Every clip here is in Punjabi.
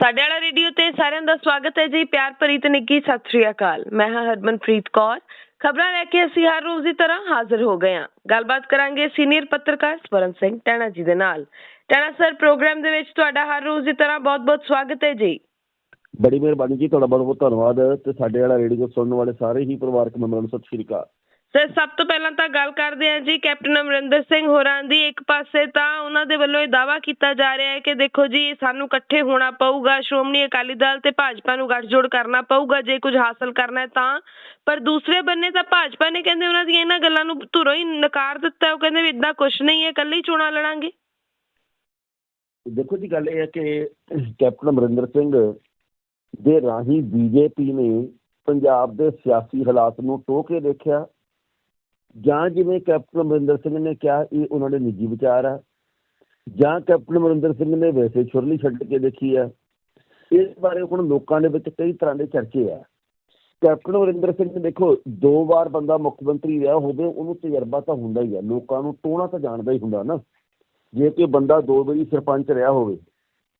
ਸਾਡੇ ਵਾਲਾ ਰੇਡੀਓ ਤੇ ਸਾਰਿਆਂ ਦਾ ਸਵਾਗਤ ਹੈ ਜੀ, ਪਿਆਰ ਭਰੀ ਤੇ ਨਿੱਘੀ ਸਤਿ ਸ੍ਰੀ ਅਕਾਲ। ਮੈਂ ਹਾਂ ਹਰਮਨਪ੍ਰੀਤ ਕੌਰ। ਖਬਰਾਂ ਲੈ ਕੇ ਅਸੀਂ ਹਰ ਰੋਜ਼ ਦੀ ਤਰ੍ਹਾਂ ਹਾਜ਼ਰ ਹੋ ਗਏ ਹਾਂ। ਗੱਲਬਾਤ ਕਰਾਂਗੇ ਸੀਨੀਅਰ ਪੱਤਰਕਾਰ ਸਵਰਨ ਸਿੰਘ ਟੈਣਾ ਜੀ ਦੇ ਨਾਲ। ਟੈਣਾ ਸਰ, ਪ੍ਰੋਗਰਾਮ ਦੇ ਵਿੱਚ ਤੁਹਾਡਾ ਹਰ ਰੋਜ਼ ਦੀ ਤਰ੍ਹਾਂ ਬਹੁਤ-ਬਹੁਤ ਸਵਾਗਤ ਹੈ ਜੀ। ਬੜੀ ਮਿਹਰਬਾਨੀ ਜੀ, ਤੁਹਾਡਾ ਬਹੁਤ ਬਹੁਤ ਧੰਨਵਾਦ ਤੇ ਸਾਡੇ ਵਾਲਾ ਰੇਡੀਓ ਸੁਣਨ ਵਾਲੇ ਸਾਰੇ ਹੀ ਪਰਿਵਾਰਕ ਮੈਂਬਰਾਂ ਨੂੰ ਸਤਿ ਸ਼੍ਰੀ ਅਕਾਲ। ਸਰ, ਸਭ ਤੋਂ ਪਹਿਲਾਂ ਤਾਂ ਗੱਲ ਕਰਦੇ ਹਾਂ ਜੀ ਕੈਪਟਨ ਅਮਰਿੰਦਰ ਸਿੰਘ ਹੋਰਾਂ ਦੀ। ਇੱਕ ਪਾਸੇ ਤਾਂ ਉਹਨਾਂ ਦੇ ਵੱਲੋਂ ਇਹ ਦਾਵਾ ਕੀਤਾ ਜਾ ਰਿਹਾ ਹੈ ਕਿ ਦੇਖੋ ਜੀ, ਸਾਨੂੰ ਇਕੱਠੇ ਹੋਣਾ ਪਊਗਾ। ਸ਼੍ਰੋਮਣੀ ਅਕਾਲੀ ਦਲ ਤੇ ਭਾਜਪਾ ਨੂੰ ਗੱਠਜੋੜ ਕਰਨਾ ਪਊਗਾ, ਜੇ ਕੁਝ ਹਾਸਲ ਕਰਨਾ ਹੈ ਤਾਂ। ਪਰ ਦੂਸਰੇ ਬੰਨੇ ਤਾਂ ਭਾਜਪਾ ਨੇ ਕਹਿੰਦੇ ਉਹਨਾਂ ਦੀਆਂ ਇਹਨਾਂ ਗੱਲਾਂ ਨੂੰ ਧੁਰੋਂ ਹੀ ਨਕਾਰ ਦਿੱਤਾ ਉਹ ਕਹਿੰਦੇ ਵੀ ਇਦਾਂ ਕੁਝ ਨਹੀਂ ਹੈ, ਇਕੱਲੇ ਹੀ ਚੋਣਾਂ ਲੜਾਂਗੇ। ਦੇਖੋ ਜੀ, ਗੱਲ ਇਹ ਹੈ ਕਿ ਕੈਪਟਨ ਅਮਰਿੰਦਰ ਸਿੰਘ ਦੇ ਰਾਹੀਂ ਬੀਜੇਪੀ ਨੇ ਪੰਜਾਬ ਦੇ ਸਿਆਸੀ ਹਾਲਾਤ ਨੂੰ ਟੋਹ ਕੇ ਦੇਖਿਆ। ਜਾਂ ਜਿਵੇਂ ਕੈਪਟਨ ਅਮਰਿੰਦਰ ਸਿੰਘ ਨੇ ਕਿਹਾ ਇਹ ਉਹਨਾਂ ਦੇ ਨਿੱਜੀ ਵਿਚਾਰ ਆ, ਜਾਂ ਕੈਪਟਨ ਅਮਰਿੰਦਰ ਸਿੰਘ ਨੇ ਵੈਸੇ ਛੁਰਲੀ ਛੱਡ ਕੇ ਦੇਖੀ ਆ, ਇਸ ਬਾਰੇ ਹੁਣ ਲੋਕਾਂ ਦੇ ਵਿੱਚ ਕਈ ਤਰ੍ਹਾਂ ਦੇ ਚਰਚੇ ਆ। ਕੈਪਟਨ ਅਮਰਿੰਦਰ ਸਿੰਘ ਨੇ ਦੇਖੋ, ਦੋ ਵਾਰ ਬੰਦਾ ਮੁੱਖ ਮੰਤਰੀ ਰਿਹਾ ਹੋਵੇ, ਉਹਨੂੰ ਤਜਰਬਾ ਤਾਂ ਹੁੰਦਾ ਹੀ ਆ, ਲੋਕਾਂ ਨੂੰ ਟੋਣਾ ਤਾਂ ਜਾਣਦਾ ਹੀ ਹੁੰਦਾ ਨਾ। ਜੇ ਕੋਈ ਬੰਦਾ ਦੋ ਵਾਰੀ ਸਰਪੰਚ ਰਿਹਾ ਹੋਵੇ,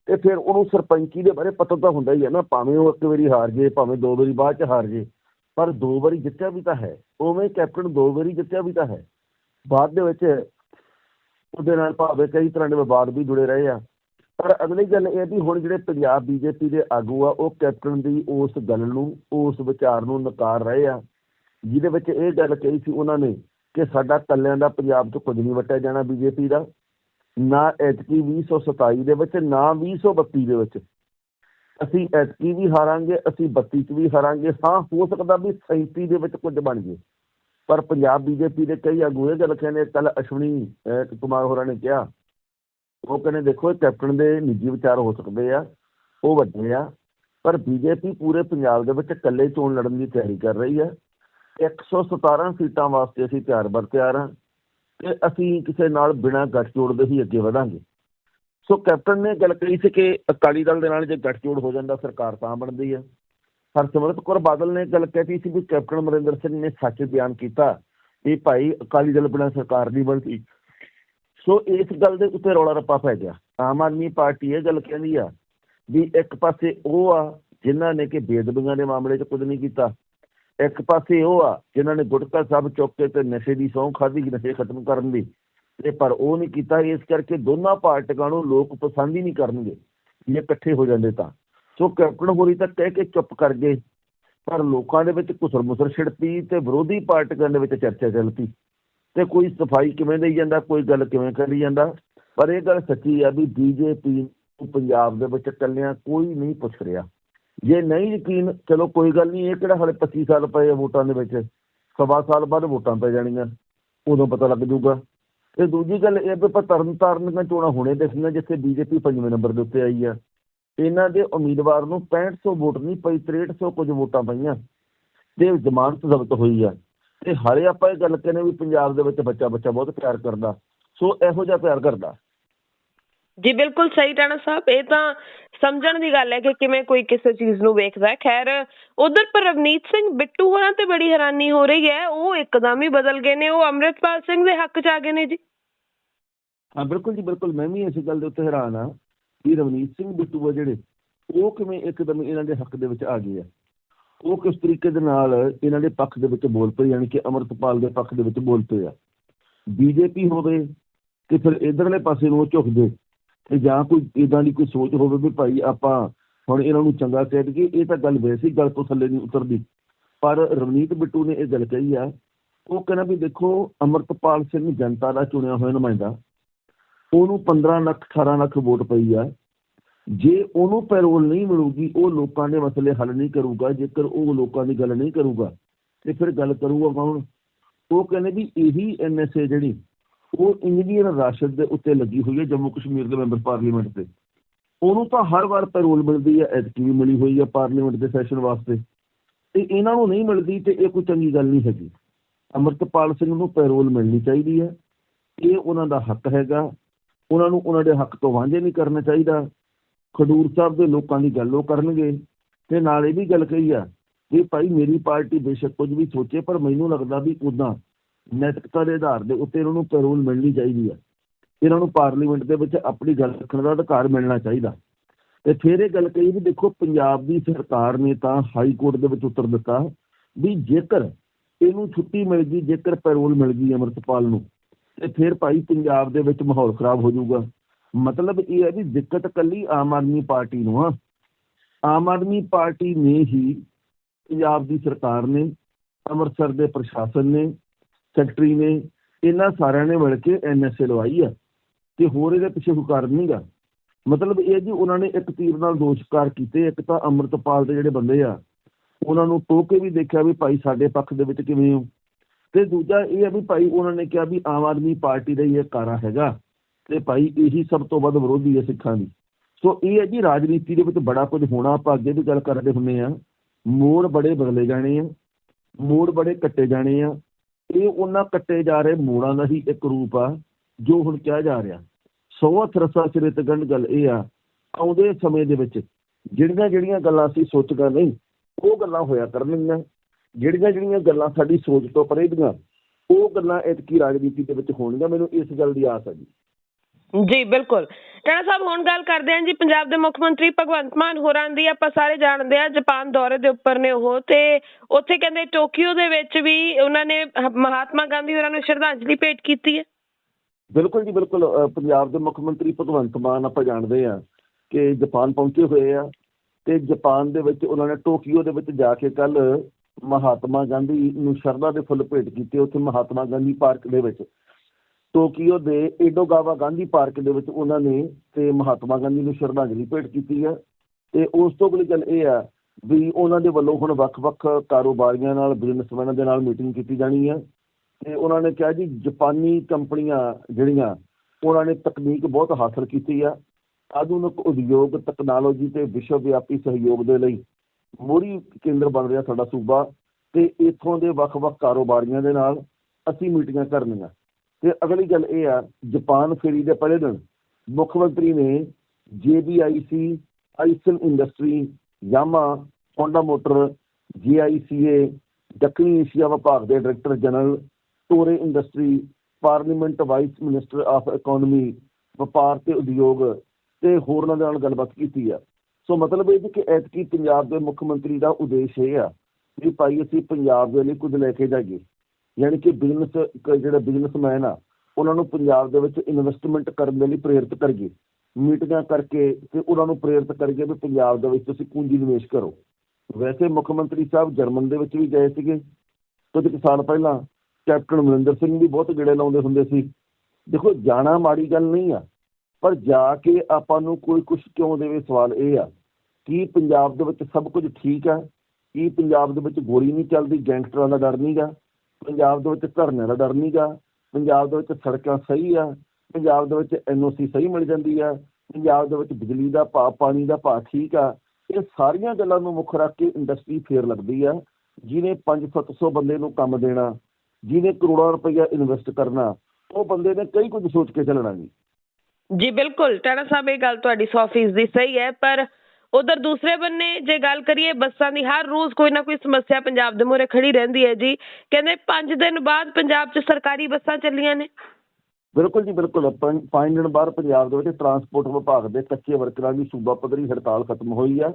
ਤੇ ਫਿਰ ਉਹਨੂੰ ਸਰਪੰਚੀ ਦੇ ਬਾਰੇ ਪਤਾ ਤਾਂ ਹੁੰਦਾ ਹੀ ਹੈ ਨਾ, ਭਾਵੇਂ ਉਹ ਇੱਕ ਵਾਰੀ ਹਾਰ ਜੇ ਭਾਵੇਂ ਦੋ ਵਾਰੀ ਬਾਅਦ ਚ ਹਾਰ ਜੇ ਪਰ ਦੋ ਵਾਰੀ ਜਿੱਤਿਆ ਵੀ ਤਾਂ ਹੈ। ਉਵੇਂ ਕੈਪਟਨ ਦੋ ਵਾਰੀ ਜਿੱਤਿਆ ਵੀ ਤਾਂ ਹੈ। ਬਾਅਦ ਦੇ ਵਿੱਚ ਉਹਦੇ ਨਾਲ ਭਾਵੇਂ ਕਈ ਤਰ੍ਹਾਂ ਦੇ ਵਿਵਾਦ ਵੀ ਜੁੜੇ ਰਹੇ ਆ। ਪਰ ਅਗਲੀ ਗੱਲ ਇਹ ਵੀ ਹੁਣ ਜਿਹੜੇ ਪੰਜਾਬ ਬੀਜੇਪੀ ਦੇ ਆਗੂ ਆ, ਉਹ ਕੈਪਟਨ ਦੀ ਉਸ ਗੱਲ ਨੂੰ, ਉਸ ਵਿਚਾਰ ਨੂੰ ਨਕਾਰ ਰਹੇ ਆ। ਜਿਹਦੇ ਵਿੱਚ ਇਹ ਗੱਲ ਕਹੀ ਸੀ ਉਹਨਾਂ ਨੇ ਕਿ ਸਾਡਾ ਕੱਲਿਆਂ ਦਾ ਪੰਜਾਬ ਤੋਂ ਕੁਝ ਨਹੀਂ ਵਟਿਆ ਜਾਣਾ ਬੀਜੇਪੀ ਦਾ। ਨਾ ਐਤਕੀ 2027 ਦੇ ਵਿੱਚ, ਨਾ 2032 ਦੇ ਵਿੱਚ। ਅਸੀਂ ਐਤਕੀ ਵੀ ਹਾਰਾਂਗੇ, ਅਸੀਂ 32 ਚ ਵੀ ਹਾਰਾਂਗੇ, ਹਾਂ ਹੋ ਸਕਦਾ ਵੀ 37 ਦੇ ਵਿੱਚ ਕੁਝ ਬਣ ਜੇ ਪਰ ਪੰਜਾਬ ਬੀਜੇਪੀ ਦੇ ਕਈ ਆਗੂ ਇਹ ਗੱਲ ਕਹਿੰਦੇ, ਕੱਲ ਅਸ਼ਵਨੀ ਕੁਮਾਰ ਹੋਰਾਂ ਨੇ ਕਿਹਾ, ਉਹ ਕਹਿੰਦੇ ਦੇਖੋ ਕੈਪਟਨ ਦੇ ਨਿੱਜੀ ਵਿਚਾਰ ਹੋ ਸਕਦੇ ਆ, ਉਹ ਵੱਡੇ ਆ, ਪਰ ਬੀਜੇਪੀ ਪੂਰੇ ਪੰਜਾਬ ਦੇ ਵਿੱਚ ਇਕੱਲੇ ਚੋਣ ਲੜਨ ਦੀ ਤਿਆਰੀ ਕਰ ਰਹੀ ਹੈ 117 ਸੀਟਾਂ ਵਾਸਤੇ ਅਸੀਂ ਤਿਆਰ ਬਰ ਤਿਆਰ ਹਾਂ ਕਿ ਅਸੀਂ ਕਿਸੇ ਨਾਲ ਬਿਨਾਂ ਗੱਠਜੋੜ ਦੇ ਹੀ ਅੱਗੇ ਵਧਾਂਗੇ। ਸੋ ਕੈਪਟਨ ਨੇ ਗੱਲ ਕਹੀ ਸੀ ਕਿ ਅਕਾਲੀ ਦਲ ਦੇ ਨਾਲ ਜੇ ਗੱਠਜੋੜ ਹੋ ਜਾਂਦਾ, ਸਰਕਾਰ ਤਾਂ ਬਣਦੀ ਹੈ ਹਰਸਿਮਰਤ ਕੌਰ ਬਾਦਲ ਨੇ ਗੱਲ ਕਹੀ ਸੀ ਵੀ ਕੈਪਟਨ ਅਮਰਿੰਦਰ ਸਿੰਘ ਨੇ ਸੱਚ ਬਿਆਨ ਕੀਤਾ ਵੀ ਭਾਈ ਅਕਾਲੀ ਦਲ ਬਿਨਾਂ ਸਰਕਾਰ ਨਹੀਂ ਬਣਦੀ। ਸੋ ਇਸ ਗੱਲ ਦੇ ਉੱਤੇ ਰੌਲਾ ਰੱਪਾ ਪੈ ਗਿਆ। ਆਮ ਆਦਮੀ ਪਾਰਟੀ ਇਹ ਗੱਲ ਕਹਿੰਦੀ ਆ ਵੀ ਇੱਕ ਪਾਸੇ ਉਹ ਆ ਜਿਨ੍ਹਾਂ ਨੇ ਕਿ ਬੇਦਬੀਆਂ ਦੇ ਮਾਮਲੇ 'ਚ ਕੁਝ ਨਹੀਂ ਕੀਤਾ, ਇੱਕ ਪਾਸੇ ਉਹ ਆ ਜਿਨ੍ਹਾਂ ਨੇ ਗੁਟਕਾ ਸਾਹਿਬ ਚੁੱਕ ਕੇ ਤੇ ਨਸ਼ੇ ਦੀ ਸਹੁੰ ਖਾਧੀ, ਨਸ਼ੇ ਖਤਮ ਕਰਨ ਦੀ। ਤੇ ਪਰ ਉਹ ਨਹੀਂ ਕੀਤਾ, ਇਸ ਕਰਕੇ ਦੋਨਾਂ ਪਾਰਟੀਆਂ ਨੂੰ ਲੋਕ ਪਸੰਦ ਹੀ ਨਹੀਂ ਕਰਨਗੇ ਜੇ ਇਕੱਠੇ ਹੋ ਜਾਂਦੇ ਤਾਂ। ਸੋ ਕੈਪਟਨ ਹੋਰੀ ਤਾਂ ਕਹਿ ਕੇ ਚੁੱਪ ਕਰ ਗਏ, ਪਰ ਲੋਕਾਂ ਦੇ ਵਿੱਚ ਘੁਸਰ ਮੁਸਰ ਛਿੜਪੀ ਤੇ ਵਿਰੋਧੀ ਪਾਰਟੀਆਂ ਦੇ ਵਿੱਚ ਚਰਚਾ ਚੱਲ ਪਈ ਤੇ ਕੋਈ ਸਫ਼ਾਈ ਕਿਵੇਂ ਦੇਈ ਜਾਂਦਾ, ਕੋਈ ਗੱਲ ਕਿਵੇਂ ਕਰੀ ਜਾਂਦਾ? ਪਰ ਇਹ ਗੱਲ ਸੱਚੀ ਆ ਵੀ ਬੀਜੇਪੀ ਨੂੰ ਪੰਜਾਬ ਦੇ ਵਿੱਚ ਇਕੱਲਿਆਂ ਕੋਈ ਨਹੀਂ ਪੁੱਛ ਰਿਹਾ। ਜੇ ਨਹੀਂ ਯਕੀਨ, ਚਲੋ ਕੋਈ ਗੱਲ ਨਹੀਂ, ਇਹ ਕਿਹੜਾ ਹਾਲੇ 25 ਸਾਲ ਪਏ ਵੋਟਾਂ ਦੇ ਵਿੱਚ? ਸਵਾ ਸਾਲ ਬਾਅਦ ਵੋਟਾਂ ਪੈ ਜਾਣੀਆਂ, ਉਦੋਂ ਪਤਾ ਲੱਗ ਜਾਊਗਾ। ਤੇ ਦੂਜੀ ਗੱਲ ਇਹ ਵੀ ਆਪਾਂ ਤਰਨ ਤਾਰਨ ਦੀਆਂ ਚੋਣਾਂ ਹੋਣੇ ਦੇਖਣੀਆਂ ਜਿੱਥੇ ਬੀਜੇਪੀ ਪੰਜਵੇਂ ਨੰਬਰ ਦੇ ਉੱਤੇ ਆਈ ਆ। ਇਹਨਾਂ ਦੇ ਉਮੀਦਵਾਰ ਨੂੰ 6500 ਵੋਟ ਨਹੀਂ, ਪਈ 6300 ਕੁਝ ਵੋਟਾਂ ਪਈਆਂ। ਤੇ ਜ਼ਮਾਨਤ ਜ਼ਬਤ ਹੋਈ ਆ। ਤੇ ਹਾਲੇ ਆਪਾਂ ਇਹ ਗੱਲ ਕਹਿੰਦੇ ਵੀ ਪੰਜਾਬ ਦੇ ਵਿੱਚ ਬੱਚਾ ਬੱਚਾ ਬਹੁਤ ਪਿਆਰ ਕਰਦਾ। ਸੋ ਇਹੋ ਜਿਹਾ ਪਿਆਰ ਕਰਦਾ। ਜੀ, ਬਿਲਕੁਲ ਸਹੀ ਟਾਣਾ ਸਾਹਿਬ, ਇਹ ਤਾਂ ਸਮਝਣ ਦੀ ਗੱਲ ਹੈ ਕਿ ਕਿਵੇਂ ਕੋਈ ਕਿਸੇ ਚੀਜ਼ ਨੂੰ ਵੇਖਦਾ ਹੈ। ਖੈਰ, ਉਧਰ ਪਰ ਰਵਨੀਤ ਸਿੰਘ ਬਿੱਟੂ ਹੋਰਾਂ ਤੇ ਬੜੀ ਹੈਰਾਨੀ ਹੋ ਰਹੀ ਹੈ। ਉਹ ਇੱਕਦਮ ਹੀ ਬਦਲ ਗਏ ਨੇ। ਉਹ ਅੰਮ੍ਰਿਤਪਾਲ ਸਿੰਘ ਦੇ ਹੱਕ 'ਚ ਆ ਗਏ ਨੇ ਜੀ। ਹਾਂ, ਬਿਲਕੁਲ ਜੀ, ਬਿਲਕੁਲ। ਮੈਂ ਵੀ ਇਸ ਗੱਲ ਦੇ ਉੱਤੇ ਹੈਰਾਨ ਆ ਵੀ ਰਵਨੀਤ ਸਿੰਘ ਬਿੱਟੂ ਆ ਜਿਹੜੇ, ਉਹ ਕਿਵੇਂ ਇੱਕਦਮ ਇਹਨਾਂ ਦੇ ਹੱਕ ਦੇ ਵਿੱਚ ਆ ਗਏ ਆ। ਉਹ ਕਿਸ ਤਰੀਕੇ ਦੇ ਨਾਲ ਇਹਨਾਂ ਦੇ ਪੱਖ ਦੇ ਵਿੱਚ ਬੋਲ ਪਏ, ਯਾਨੀ ਕਿ ਅਮਰਤਪਾਲ ਦੇ ਪੱਖ ਦੇ ਵਿੱਚ ਬੋਲ ਪਏ ਆ। ਬੀਜੇਪੀ ਹੋਵੇ ਤੇ ਫਿਰ ਇਧਰਲੇ ਪਾਸੇ ਨੂੰ ਝੁਕਦੇ ਤੇ ਜਾਂ ਕੋਈ ਇਦਾਂ ਦੀ ਕੋਈ ਸੋਚ ਹੋਵੇ ਵੀ ਭਾਈ ਆਪਾਂ ਹੁਣ ਇਹਨਾਂ ਨੂੰ ਚੰਗਾ ਕਹਿ ਦਈਏ, ਇਹ ਤਾਂ ਗੱਲ ਵੈਸੇ ਹੀ ਗੱਲ ਤੋਂ ਥੱਲੇ ਨਹੀਂ ਉਤਰਦੀ। ਪਰ ਰਵਨੀਤ ਬਿੱਟੂ ਨੇ ਇਹ ਗੱਲ ਕਹੀ ਆ, ਉਹ ਕਹਿੰਦਾ ਵੀ ਦੇਖੋ, ਅਮਰਤਪਾਲ ਸਿੰਘ ਜਨਤਾ ਦਾ ਚੁਣਿਆ ਹੋਇਆ ਨੁਮਾਇੰਦਾ, ਉਹਨੂੰ 15 ਲੱਖ 18 ਲੱਖ ਵੋਟ ਪਈ ਆ। ਜੇ ਉਹਨੂੰ ਪੈਰੋਲ ਨਹੀਂ ਮਿਲੂਗੀ, ਉਹ ਲੋਕਾਂ ਦੇ ਮਸਲੇ ਹੱਲ ਨਹੀਂ ਕਰੂਗਾ, ਜੇਕਰ ਉਹ ਲੋਕਾਂ ਦੀ ਗੱਲ ਨਹੀਂ ਕਰੂਗਾ, ਤੇ ਫਿਰ ਗੱਲ ਕਰੂਗਾ ਕੌਣ? ਉਹ ਕਹਿੰਦੇ ਵੀ ਇਹੀ ਐਨਐਸਏ ਜਿਹੜੀ ਉਹ ਇੰਡੀਅਨ ਰਾਸ਼ਦ ਦੇ ਉੱਤੇ ਲੱਗੀ ਹੋਈ ਹੈ ਜੰਮੂ ਕਸ਼ਮੀਰ ਦੇ ਮੈਂਬਰ ਪਾਰਲੀਮੈਂਟ ਤੇ ਉਹਨੂੰ ਤਾਂ ਹਰ ਵਾਰ ਪੈਰੋਲ ਮਿਲਦੀ ਹੈ, ਐਤਕੀ ਵੀ ਮਿਲੀ ਹੋਈ ਹੈ ਪਾਰਲੀਮੈਂਟ ਦੇ ਸੈਸ਼ਨ ਵਾਸਤੇ। ਤੇ ਇਹਨਾਂ ਨੂੰ ਨਹੀਂ ਮਿਲਦੀ ਤੇ ਇਹ ਕੋਈ ਚੰਗੀ ਗੱਲ ਨਹੀਂ ਹੈਗੀ। ਅਮਰਤਪਾਲ ਸਿੰਘ ਨੂੰ ਪੈਰੋਲ ਮਿਲਣੀ ਚਾਹੀਦੀ ਹੈ। ਇਹ ਉਹਨਾਂ ਦਾ ਹੱਕ ਹੈਗਾ। ਉਹਨਾਂ ਨੂੰ ਉਹਨਾਂ ਦੇ ਹੱਕ ਤੋਂ ਵਾਂਝੇ ਨਹੀਂ ਕਰਨਾ ਚਾਹੀਦਾ। ਖਡੂਰ ਸਾਹਿਬ ਦੇ ਲੋਕਾਂ ਦੀ ਗੱਲ ਉਹ ਕਰਨਗੇ। ਤੇ ਨਾਲ ਇਹ ਵੀ ਗੱਲ ਕਹੀ ਆ ਕਿ ਭਾਈ ਮੇਰੀ ਪਾਰਟੀ ਬੇਸ਼ੱਕ ਕੁਝ ਵੀ ਸੋਚੇ, ਪਰ ਮੈਨੂੰ ਲੱਗਦਾ ਵੀ ਉਦਾਂ ਨੈਤਿਕਤਾ ਦੇ ਆਧਾਰ ਦੇ ਉੱਤੇ ਇਹਨਾਂ ਨੂੰ ਪੈਰੋਲ ਮਿਲਣੀ ਚਾਹੀਦੀ ਹੈ ਇਹਨਾਂ ਨੂੰ ਪਾਰਲੀਮੈਂਟ ਦੇ ਵਿੱਚ ਆਪਣੀ ਗੱਲ ਰੱਖਣ ਦਾ ਅਧਿਕਾਰ ਮਿਲਣਾ ਚਾਹੀਦਾ। ਤੇ ਫਿਰ ਇਹ ਗੱਲ ਕਹੀ ਵੀ ਦੇਖੋ, ਪੰਜਾਬ ਦੀ ਸਰਕਾਰ ਨੇ ਤਾਂ ਹਾਈ ਕੋਰਟ ਦੇ ਵਿੱਚ ਉੱਤਰ ਦਿੱਤਾ ਵੀ ਜੇਕਰ ਇਹਨੂੰ ਛੁੱਟੀ ਮਿਲ ਗਈ, ਜੇਕਰ ਪੈਰੋਲ ਮਿਲ ਗਈ ਅਮਰਤਪਾਲ ਨੂੰ, ਤੇ ਫਿਰ ਭਾਈ ਪੰਜਾਬ ਦੇ ਵਿੱਚ ਮਾਹੌਲ ਖਰਾਬ ਹੋ ਜਾਊਗਾ। ਮਤਲਬ ਇਹ ਹੈ ਵੀ ਦਿੱਕਤ ਕੱਲੀ ਆਮ ਆਦਮੀ ਪਾਰਟੀ ਨੂੰ ਆ। ਆਮ ਆਦਮੀ ਪਾਰਟੀ ਨੇ ਹੀ ਪੰਜਾਬ ਦੀ ਸਰਕਾਰ ਨੇ, ਅੰਮ੍ਰਿਤਸਰ ਦੇ ਪ੍ਰਸ਼ਾਸਨ ਨੇ ਸੈਕਟਰੀ ਨੇ ਇਹਨਾਂ ਸਾਰਿਆਂ ਨੇ ਮਿਲ ਕੇ ਐਨਐਸਏ ਲਵਾਈ ਆ ਤੇ ਹੋਰ ਇਹਦੇ ਪਿੱਛੇ ਕੋਈ ਕਾਰਨ ਨਹੀਂਗਾ ਮਤਲਬ ਇਹ ਜੀ ਉਹਨਾਂ ਨੇ ਇੱਕ ਤੀਰ ਨਾਲ ਦੋ ਸ਼ਿਕਾਰ ਕੀਤੇ, ਇੱਕ ਤਾਂ ਅੰਮ੍ਰਿਤਪਾਲ ਦੇ ਜਿਹੜੇ ਬੰਦੇ ਆ, ਉਹਨਾਂ ਨੂੰ ਟੋਕ ਕੇ ਵੀ ਦੇਖਿਆ ਵੀ ਭਾਈ ਸਾਡੇ ਪੱਖ ਦੇ ਵਿੱਚ ਕਿਵੇਂ ਹੋ। ਤੇ ਦੂਜਾ ਇਹ ਆ ਵੀ ਭਾਈ ਉਹਨਾਂ ਨੇ ਕਿਹਾ ਵੀ ਆਮ ਆਦਮੀ ਪਾਰਟੀ ਦਾ ਹੀ ਇਹ ਕਾਰਾ ਹੈਗਾ ਤੇ ਭਾਈ ਇਹੀ ਸਭ ਤੋਂ ਵੱਧ ਵਿਰੋਧੀ ਹੈ ਸਿੱਖਾਂ ਦੀ। ਸੋ ਇਹ ਹੈ ਜੀ ਰਾਜਨੀਤੀ ਦੇ ਵਿੱਚ ਬੜਾ ਕੁਝ ਹੋਣਾ, ਆਪਾਂ ਅੱਗੇ ਵੀ ਗੱਲ ਕਰਦੇ ਹੁੰਨੇ ਆ। ਮੋੜ ਬੜੇ ਬਦਲੇ ਜਾਣੇ ਆ, ਮੋੜ ਬੜੇ ਕੱਟੇ ਜਾਣੇ ਆ। ਇਹ ਉਹਨਾਂ ਕੱਟੇ ਜਾ ਰਹੇ ਮੋੜਾਂ ਦਾ ਹੀ ਇੱਕ ਰੂਪ ਆ, ਜੋ ਹੁਣ ਕਿਹਾ ਜਾ ਰਿਹਾ। ਸੌ ਰਸਾ ਸਿਰੇ ਤੇ ਗੰਢ ਗੱਲ ਇਹ ਆ, ਆਉਂਦੇ ਸਮੇਂ ਦੇ ਵਿੱਚ ਜਿਹੜੀਆਂ ਜਿਹੜੀਆਂ ਗੱਲਾਂ ਅਸੀਂ ਸੋਚੀਆਂ ਨਹੀਂ ਉਹ ਗੱਲਾਂ ਹੋਇਆ ਕਰਨਗੀਆਂ। ਜਿਹੜੀਆਂ ਜਿਹੜੀਆਂ ਗੱਲਾਂ ਸਾਡੀ ਸੋਚ ਤੋਂ ਪਰੇ ਦੀਆਂ ਉਹ ਗੱਲਾਂ ਇਤਕੀ ਰਾਜਨੀਤੀ ਦੇ ਵਿੱਚ ਹੋਣਗੀਆਂ, ਮੈਨੂੰ ਇਸ ਗੱਲ ਦੀ ਆਸ ਹੈ ਜੀ। ਜੀ, ਬਿਲਕੁਲ। ਟਾਣਾ ਸਾਹਿਬ, ਹੁਣ ਗੱਲ ਕਰਦੇ ਹਾਂ ਜੀ ਪੰਜਾਬ ਦੇ ਮੁੱਖ ਮੰਤਰੀ ਭਗਵੰਤ ਮਾਨ ਹੋਰਾਂ ਦੀ। ਆਪਾਂ ਸਾਰੇ ਜਾਣਦੇ ਆ ਜਾਪਾਨ ਦੌਰੇ ਦੇ ਉੱਪਰ ਨੇ ਉਹ ਤੇ ਉੱਥੇ ਕਹਿੰਦੇ ਟੋਕੀਓ ਦੇ ਵਿੱਚ ਵੀ ਉਹਨਾਂ ਨੇ ਮਹਾਤਮਾ ਗਾਂਧੀ ਹੋਰਾਂ ਨੂੰ ਸ਼ਰਧਾਂਜਲੀ ਭੇਟ ਕੀਤੀ ਹੈ। ਬਿਲਕੁਲ ਜੀ, ਬਿਲਕੁਲ। ਪੰਜਾਬ ਦੇ ਮੁੱਖ ਮੰਤਰੀ ਭਗਵੰਤ ਮਾਨ ਆਪਾਂ ਜਾਣਦੇ ਆ ਕਿ ਜਾਪਾਨ ਪਹੁੰਚੇ ਹੋਏ ਆ ਤੇ ਜਾਪਾਨ ਦੇ ਵਿੱਚ ਉਹਨਾਂ ਨੇ ਟੋਕੀਓ ਦੇ ਵਿੱਚ ਜਾ ਕੇ ਕੱਲ ਮਹਾਤਮਾ ਗਾਂਧੀ ਨੂੰ ਸ਼ਰਧਾ ਦੇ ਫੁੱਲ ਭੇਟ ਕੀਤੇ ਉੱਥੇ ਮਹਾਤਮਾ ਗਾਂਧੀ ਪਾਰਕ ਦੇ ਵਿੱਚ। ਟੋਕੀਓ ਦੇ ਏਡੋਗਾਵਾ ਗਾਂਧੀ ਪਾਰਕ ਦੇ ਵਿੱਚ ਉਹਨਾਂ ਨੇ ਤੇ ਮਹਾਤਮਾ ਗਾਂਧੀ ਨੂੰ ਸ਼ਰਧਾਂਜਲੀ ਭੇਟ ਕੀਤੀ ਹੈ ਤੇ ਉਸ ਤੋਂ ਅਗਲੀ ਗੱਲ ਇਹ ਆ ਵੀ ਉਹਨਾਂ ਦੇ ਵੱਲੋਂ ਹੁਣ ਵੱਖ-ਵੱਖ ਕਾਰੋਬਾਰੀਆਂ ਨਾਲ ਬਿਜ਼ਨਸਮੈਨਾਂ ਦੇ ਨਾਲ ਮੀਟਿੰਗ ਕੀਤੀ ਜਾਣੀ ਹੈ ਤੇ ਉਹਨਾਂ ਨੇ ਕਿਹਾ ਜੀ ਜਾਪਾਨੀ ਕੰਪਨੀਆਂ ਜਿਹੜੀਆਂ, ਉਹਨਾਂ ਨੇ ਤਕਨੀਕ ਬਹੁਤ ਹਾਸਲ ਕੀਤੀ ਆ, ਆਧੁਨਿਕ ਉਦਯੋਗ ਤਕਨਾਲੋਜੀ ਤੇ ਵਿਸ਼ਵ ਵਿਆਪੀ ਸਹਿਯੋਗ ਦੇ ਲਈ ਮੋਹਰੀ ਕੇਂਦਰ ਬਣ ਰਿਹਾ ਸਾਡਾ ਸੂਬਾ ਤੇ ਇੱਥੋਂ ਦੇ ਵੱਖ-ਵੱਖ ਕਾਰੋਬਾਰੀਆਂ ਦੇ ਨਾਲ ਅਸੀਂ ਮੀਟਿੰਗਾਂ ਕਰਨੀਆਂ। ਤੇ ਅਗਲੀ ਗੱਲ ਇਹ ਆ, ਜਾਪਾਨ ਫੇਰੀ ਦੇ ਪਹਿਲੇ ਦਿਨ ਮੁੱਖ ਮੰਤਰੀ ਨੇ JBIC Aisin industry, Yamaha, Honda motor GICA ਦੱਖਣੀ ਏਸ਼ੀਆ ਵਿਭਾਗ ਦੇ director general, Toray industry, parliament vice minister of economy, ਵਪਾਰ ਤੇ ਉਦਯੋਗ ਤੇ ਹੋਰਨਾਂ ਦੇ ਨਾਲ ਗੱਲਬਾਤ ਕੀਤੀ ਆ। ਸੋ ਮਤਲਬ ਇਹ ਜੀ ਕਿ ਐਤਕੀ ਪੰਜਾਬ ਦੇ ਮੁੱਖ ਮੰਤਰੀ ਦਾ ਉਦੇਸ਼ ਇਹ ਆ ਵੀ ਭਾਈ ਅਸੀਂ ਪੰਜਾਬ ਦੇ ਲਈ ਕੁਝ ਲੈ ਕੇ ਜਾਈਏ। ਯਾਨੀ ਕਿ ਬਿਜ਼ਨਸ ਜਿਹੜਾ ਬਿਜ਼ਨਸਮੈਨ ਆ, ਉਹਨਾਂ ਨੂੰ ਪੰਜਾਬ ਦੇ ਵਿੱਚ ਇਨਵੈਸਟਮੈਂਟ ਕਰਨ ਦੇ ਲਈ ਪ੍ਰੇਰਿਤ ਕਰੀਏ। ਮੀਟਿੰਗਾਂ ਕਰਕੇ ਤੇ ਉਹਨਾਂ ਨੂੰ ਪ੍ਰੇਰਿਤ ਕਰੀਏ ਵੀ ਪੰਜਾਬ ਦੇ ਵਿੱਚ ਤੁਸੀਂ ਪੂੰਜੀ ਨਿਵੇਸ਼ ਕਰੋ। ਵੈਸੇ ਮੁੱਖ ਮੰਤਰੀ ਸਾਹਿਬ ਜਰਮਨ ਦੇ ਵਿੱਚ ਵੀ ਗਏ ਸੀਗੇ। ਕੁਝ ਕੁ ਸਾਲ ਪਹਿਲਾਂ ਕੈਪਟਨ ਅਮਰਿੰਦਰ ਸਿੰਘ ਵੀ ਬਹੁਤ ਗੇੜੇ ਲਾਉਂਦੇ ਹੁੰਦੇ ਸੀ। ਦੇਖੋ, ਜਾਣਾ ਮਾੜੀ ਗੱਲ ਨਹੀਂ ਆ, ਪਰ ਜਾ ਕੇ ਆਪਾਂ ਨੂੰ ਕੋਈ ਕੁਝ ਕਿਉਂ ਦੇਵੇ ਸਵਾਲ ਇਹ ਆ, ਕੀ ਪੰਜਾਬ ਦੇ ਵਿੱਚ ਸਭ ਕੁਝ ਠੀਕ ਆ? ਕੀ ਪੰਜਾਬ ਦੇ ਵਿੱਚ ਗੋਲੀ ਨਹੀਂ ਚੱਲਦੀ, ਗੈਂਗਸਟਰਾਂ ਦਾ ਡਰ ਨਹੀਂਗਾ ਪੰਜਾਬ ਦੇ ਵਿੱਚ ਧਰਨਿਆਂ ਦਾ ਡਰ ਨਹੀਂਗਾ ਪੰਜਾਬ ਦੇ ਵਿੱਚ ਸੜਕਾਂ ਸਹੀ ਆ। ਪੰਜਾਬ ਦੇ ਵਿੱਚ ਐਨਓਸੀ ਸਹੀ ਮਿਲ ਜਾਂਦੀ ਆ। ਪੰਜਾਬ ਦੇ ਵਿੱਚ ਬਿਜਲੀ ਦਾ ਭਾਅ ਪਾਣੀ ਦਾ ਭਾਅ ਠੀਕ ਆ। ਇਹ ਸਾਰੀਆਂ ਗੱਲਾਂ ਨੂੰ ਮੁੱਖ ਰੱਖ ਕੇ ਇੰਡਸਟਰੀ ਫੇਰ ਲੱਗਦੀ ਆ। ਜਿਹਨੇ 5-700 ਬੰਦੇ ਨੂੰ ਕੰਮ ਦੇਣਾ, ਜਿਹਨੇ ਕਰੋੜਾਂ ਰੁਪਈਆ ਇਨਵੈਸਟ ਕਰਨਾ, ਉਹ ਬੰਦੇ ਨੇ ਕਈ ਕੁਝ ਸੋਚ ਕੇ ਚੱਲਣਾ ਜੀ। ਜੀ ਬਿਲਕੁਲ। ਟਾਣਾ ਸਾਹਿਬ, ਇਹ ਗੱਲ ਤੁਹਾਡੀ 100% ਦੀ ਸਹੀ ਹੈ, ਪਰ ਉਧਰ ਦੂਸਰੇ ਬੰਨੇ ਜੇ ਗੱਲ ਕਰੀਏ ਬੱਸਾਂ ਦੀ, ਹਰ ਰੋਜ਼ ਕੋਈ ਨਾ ਕੋਈ ਸਮੱਸਿਆ ਪੰਜਾਬ ਦੇ ਮੂਹਰੇ ਖੜੀ ਰਹਿੰਦੀ ਹੈ ਜੀ। ਕਹਿੰਦੇ 5 ਦਿਨ ਬਾਅਦ ਪੰਜਾਬ 'ਚ ਸਰਕਾਰੀ ਬੱਸਾਂ ਚੱਲੀਆਂ ਨੇ। ਬਿਲਕੁਲ ਜੀ, ਬਿਲਕੁਲ। ਪੰਜ ਦਿਨ ਬਾਅਦ ਪੰਜਾਬ ਦੇ ਵਿੱਚ ਟਰਾਂਸਪੋਰਟ ਵਿਭਾਗ ਦੇ ਕੱਚੇ ਵਰਕਰਾਂ ਦੀ ਸੂਬਾ ਪੱਧਰੀ ਹੜਤਾਲ ਖਤਮ ਹੋਈ ਆ।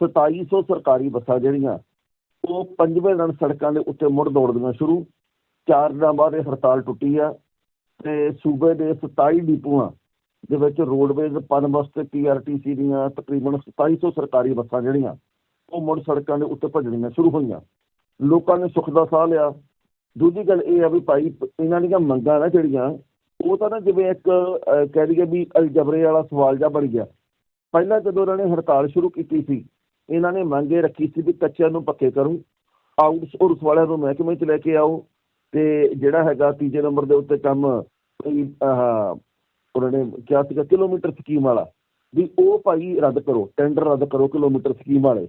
2700 ਸਰਕਾਰੀ ਬੱਸਾਂ ਜਿਹੜੀਆਂ, ਉਹ ਪੰਜਵੇਂ ਦਿਨ ਸੜਕਾਂ ਦੇ ਉੱਤੇ ਮੁੜ ਦੌੜਦੀਆਂ ਸ਼ੁਰੂ। ਚਾਰ ਦਿਨਾਂ ਬਾਅਦ ਇਹ ਹੜਤਾਲ ਟੁੱਟੀ ਆ ਤੇ ਸੂਬੇ ਦੇ 27 ਡਿਪੂਆਂ ਦੇ ਵਿੱਚ ਰੋਡਵੇਜ਼ ਪਨਬਸ ਤੇ ਪੀਆਰਟੀਸੀ ਦੀਆਂ ਤਕਰੀਬਨ 2700 ਸਰਕਾਰੀ ਬੱਸਾਂ ਜਿਹੜੀਆਂ, ਉਹ ਮੁੜ ਸੜਕਾਂ ਦੇ ਉੱਤੇ ਭੱਜਣੀਆਂ ਸ਼ੁਰੂ ਹੋਈਆਂ। ਲੋਕਾਂ ਨੇ ਸੁੱਖ ਦਾ ਸਾਹ ਲਿਆ। ਦੂਜੀ ਗੱਲ ਇਹ ਆ ਵੀ ਭਾਈ, ਇਹਨਾਂ ਦੀਆਂ ਮੰਗਾਂ ਨਾ ਜਿਹੜੀਆਂ, ਉਹ ਤਾਂ ਨਾ ਜਿਵੇਂ ਇੱਕ ਕਹਿ ਦਈਏ ਵੀ ਅਲਜਬਰੇ ਵਾਲਾ ਸਵਾਲ ਜਿਹਾ ਬਣ ਗਿਆ। ਪਹਿਲਾਂ ਜਦੋਂ ਇਹਨਾਂ ਨੇ ਹੜਤਾਲ ਸ਼ੁਰੂ ਕੀਤੀ ਸੀ, ਇਹਨਾਂ ਨੇ ਮੰਗੇ ਰੱਖੀ ਸੀ ਵੀ ਕੱਚਿਆਂ ਨੂੰ ਪੱਕੇ ਕਰੂੰ। ਆਊਟਸੋਰਸ ਵਾਲਿਆਂ ਨੂੰ ਮਹਿਕਮੇ 'ਚ ਲੈ ਕੇ ਆਓ ਤੇ ਜਿਹੜਾ ਹੈਗਾ ਤੀਜੇ ਨੰਬਰ ਦੇ ਉੱਤੇ ਕੰਮ ਉਹਨਾਂ ਨੇ ਕਿਹਾ ਸੀਗਾ ਕਿਲੋਮੀਟਰ ਸਕੀਮ ਵਾਲਾ, ਵੀ ਉਹ ਭਾਈ ਰੱਦ ਕਰੋ ਟੈਂਡਰ ਰੱਦ ਕਰੋ ਕਿਲੋਮੀਟਰ ਸਕੀਮ ਵਾਲੇ।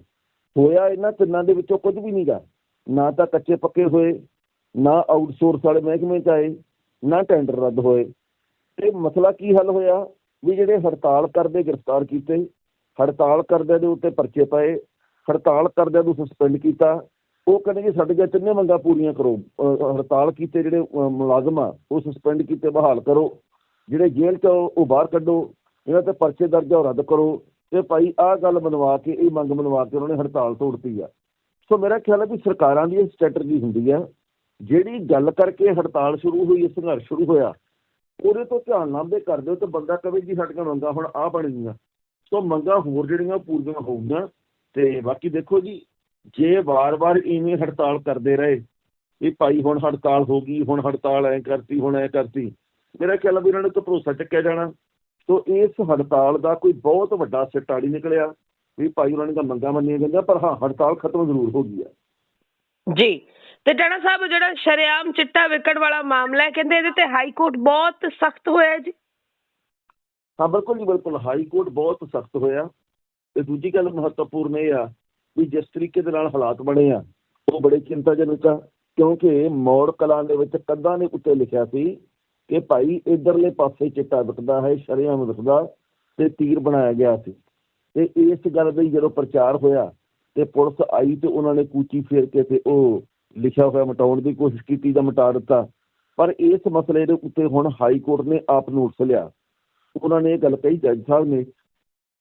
ਹੋਇਆ ਇਹਨਾਂ ਤਿੰਨਾਂ ਦੇ ਵਿੱਚੋਂ ਕੁਝ ਵੀ ਨਹੀਂਗਾ ਨਾ ਤਾਂ ਕੱਚੇ ਪੱਕੇ ਹੋਏ, ਨਾ ਆਊਟਸੋਰਸ ਵਾਲੇ ਮਹਿਕਮੇ 'ਚ ਆਏ, ਨਾ ਟੈਂਡਰ ਰੱਦ ਹੋਏ। ਤੇ ਮਸਲਾ ਕੀ ਹੱਲ ਹੋਇਆ? ਵੀ ਜਿਹੜੇ ਹੜਤਾਲ ਕਰਦੇ ਗ੍ਰਿਫਤਾਰ ਕੀਤੇ, ਹੜਤਾਲ ਕਰਦਿਆਂ ਦੇ ਉੱਤੇ ਪਰਚੇ ਪਏ, ਹੜਤਾਲ ਕਰਦਿਆਂ ਨੂੰ ਸਸਪੈਂਡ ਕੀਤਾ, ਉਹ ਕਹਿੰਦੇ ਜੀ ਸਾਡੀਆਂ ਤਿੰਨੇ ਮੰਗਾਂ ਪੂਰੀਆਂ ਕਰੋ ਹੜਤਾਲ ਕੀਤੇ ਜਿਹੜੇ ਮੁਲਾਜ਼ਮ ਆ, ਉਹ ਸਸਪੈਂਡ ਕੀਤੇ, ਬਹਾਲ ਕਰੋ। ਜਿਹੜੇ ਜੇਲ੍ਹ 'ਚ ਉਹ ਬਾਹਰ ਕੱਢੋ, ਇਹਨਾਂ ਤੇ ਪਰਚੇ ਦਰਜ ਉਹ ਰੱਦ ਕਰੋ ਤੇ ਭਾਈ ਆਹ ਗੱਲ ਮਨਵਾ ਕੇ, ਇਹ ਮੰਗ ਮਨਵਾ ਕੇ ਉਹਨਾਂ ਨੇ ਹੜਤਾਲ ਤੋੜਤੀ ਆ। ਸੋ ਮੇਰਾ ਖਿਆਲ ਹੈ ਵੀ ਸਰਕਾਰਾਂ ਦੀ ਇਹ ਸਟ੍ਰੈਟਜੀ ਹੁੰਦੀ ਆ, ਜਿਹੜੀ ਗੱਲ ਕਰਕੇ ਹੜਤਾਲ ਸ਼ੁਰੂ ਹੋਈ ਸੰਘਰਸ਼ ਸ਼ੁਰੂ ਹੋਇਆ, ਉਹਦੇ ਤੋਂ ਧਿਆਨ ਲਾਂਭੇ ਕਰ ਦਿਓ ਤੇ ਬੰਦਾ ਕਵੇ ਜੀ ਸਾਡੀਆਂ ਮੰਗਾਂ ਹੁਣ ਆ ਬਣ ਗਈਆਂ। ਸੋ ਮੰਗਾਂ ਹੋਰ ਜਿਹੜੀਆਂ ਪੂਰੀਆਂ ਹੋਊਗੀਆਂ ਤੇ ਬਾਕੀ ਦੇਖੋ ਜੀ, ਜੇ ਵਾਰ-ਵਾਰ ਇਵੇਂ ਹੜਤਾਲ ਕਰਦੇ ਰਹੇ, ਵੀ ਭਾਈ ਹੁਣ ਹੜਤਾਲ ਹੋ ਗਈ, ਹੁਣ ਹੜਤਾਲ ਐ ਕਰਤੀ, ਹੁਣ ਐ ਕਰਤੀ ਮੇਰਾ ਖਿਆਲ ਆ ਵੀ ਇਹਨਾਂ ਨੂੰ ਤਾਂ ਭਰੋਸਾ ਚੱਕਿਆ ਜਾਣਾ। ਸੋ ਇਸ ਹੜਤਾਲ ਦਾ ਕੋਈ ਬਹੁਤ ਵੱਡਾ ਸਿੱਟਾ ਨਹੀਂ ਨਿਕਲਿਆ ਵੀ ਭਾਈ ਉਹਨਾਂ ਨੇ ਤਾਂ ਮੰਗਾਂ ਮੰਨੀਆਂ ਗਈਆਂ ਪਰ ਹਾਂ ਹੜਤਾਲ ਖਤਮ ਜ਼ਰੂਰ ਹੋ ਗਈ ਹੈ। ਜੀ ਤੇ ਟਾਣਾ ਸਾਹਿਬ ਜਿਹੜਾ ਸ਼ਰੇਆਮ ਚਿੱਟਾ ਵਿਕਣ ਵਾਲਾ ਮਾਮਲਾ ਹੈ ਕਹਿੰਦੇ ਇਹਦੇ ਤੇ ਹਾਈ ਕੋਰਟ ਬਹੁਤ ਸਖਤ ਹੋਇਆ ਜੀ। ਹਾਂ ਬਿਲਕੁਲ ਜੀ ਬਿਲਕੁਲ। ਹਾਈ ਕੋਰਟ ਬਹੁਤ ਸਖਤ ਹੋਇਆ। ਤੇ ਦੂਜੀ ਗੱਲ ਮਹੱਤਵਪੂਰਨ ਇਹ ਆ ਵੀ ਜਿਸ ਤਰੀਕੇ ਦੇ ਨਾਲ ਹਾਲਾਤ ਬਣੇ ਆ ਉਹ ਬੜੇ ਚਿੰਤਾਜਨਕ ਆ ਕਿਉਂਕਿ ਮੌੜ ਕਲਾਂ ਦੇ ਵਿੱਚ ਕੰਧਾਂ ਦੇ ਉੱਤੇ ਲਿਖਿਆ ਸੀ ਕਿ ਭਾਈ ਇਧਰਲੇ ਪਾਸੇ ਚਿੱਟਾ ਵਿਕਦਾ ਹੈ, ਸ਼ਰੇਆਮ ਵਿਕਦਾ ਤੇ ਤੀਰ ਬਣਾਇਆ ਗਿਆ ਸੀ। ਤੇ ਇਸ ਗੱਲ ਦਾ ਜਦੋਂ ਪ੍ਰਚਾਰ ਹੋਇਆ ਤੇ ਪੁਲਿਸ ਆਈ ਤੇ ਉਹਨਾਂ ਨੇ ਕੂਚੀ ਫੇਰ ਕੇ ਤੇ ਉਹ ਲਿਖਿਆ ਹੋਇਆ ਮਿਟਾਉਣ ਦੀ ਕੋਸ਼ਿਸ਼ ਕੀਤੀ ਤਾਂ ਮਿਟਾ ਦਿੱਤਾ। ਪਰ ਇਸ ਮਸਲੇ ਦੇ ਉੱਤੇ ਹੁਣ ਹਾਈ ਕੋਰਟ ਨੇ ਆਪ ਨੋਟਿਸ ਲਿਆ। ਉਹਨਾਂ ਨੇ ਇਹ ਗੱਲ ਕਹੀ ਜੱਜ ਸਾਹਿਬ ਨੇ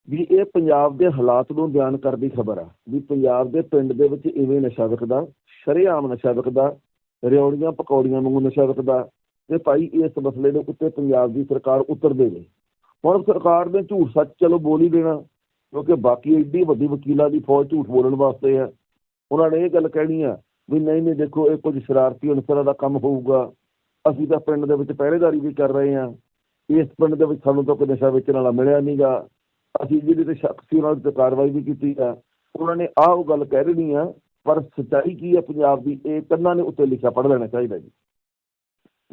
ਵੀ ਇਹ ਪੰਜਾਬ ਦੇ ਹਾਲਾਤ ਨੂੰ ਬਿਆਨ ਕਰਦੀ ਖਬਰ ਆ, ਵੀ ਪੰਜਾਬ ਦੇ ਪਿੰਡ ਦੇ ਵਿੱਚ ਇਵੇਂ ਨਸ਼ਾ ਵਿਕਦਾ, ਸ਼ਰੇਆਮ ਨਸ਼ਾ ਵਿਕਦਾ ਰਿਉੜੀਆਂ ਪਕੌੜੀਆਂ ਨੂੰ ਨਸ਼ਾ ਵਿਕਦਾ ਤੇ ਭਾਈ ਇਸ ਮਸਲੇ ਦੇ ਉੱਤੇ ਪੰਜਾਬ ਦੀ ਸਰਕਾਰ ਉਤਰ ਦੇਵੇ ਹੁਣ ਸਰਕਾਰ ਨੇ ਝੂਠ ਸੱਚ ਚਲੋ ਬੋਲ ਹੀ ਦੇਣਾ, ਕਿਉਂਕਿ ਬਾਕੀ ਐਡੀ ਵੱਡੀ ਵਕੀਲਾਂ ਦੀ ਫੌਜ ਝੂਠ ਬੋਲਣ ਵਾਸਤੇ ਆ ਉਹਨਾਂ ਨੇ ਇਹ ਗੱਲ ਕਹਿਣੀ ਆ ਵੀ ਨਹੀਂ ਨਹੀਂ ਦੇਖੋ, ਇਹ ਕੁਝ ਸ਼ਰਾਰਤੀ ਅਨਸਰਾਂ ਦਾ ਕੰਮ ਹੋਊਗਾ। ਅਸੀਂ ਤਾਂ ਪਿੰਡ ਦੇ ਵਿੱਚ ਪਹਿਰੇਦਾਰੀ ਵੀ ਕਰ ਰਹੇ ਹਾਂ। ਇਸ ਪਿੰਡ ਦੇ ਵਿੱਚ ਸਾਨੂੰ ਤਾਂ ਕੋਈ ਨਸ਼ਾ ਵੇਚਣ ਵਾਲਾ ਮਿਲਿਆ ਨਹੀਂਗਾ ਅਸੀਂ ਜਿਹਦੇ ਤੇ ਸ਼ੱਕ ਸੀ, ਉਹਨਾਂ ਤੇ ਕਾਰਵਾਈ ਵੀ ਕੀਤੀ ਆ। ਉਹਨਾਂ ਨੇ ਆਹ ਉਹ ਗੱਲ ਕਹਿ ਰਹੀ ਆ, ਪਰ ਸੱਚਾਈ ਕੀ ਹੈ ਪੰਜਾਬ ਦੀ? ਇਹ ਕੰਨਾਂ ਨੇ ਉੱਤੇ ਲਿਖਿਆ ਪੜ੍ਹ ਲੈਣਾ ਚਾਹੀਦਾ ਜੀ।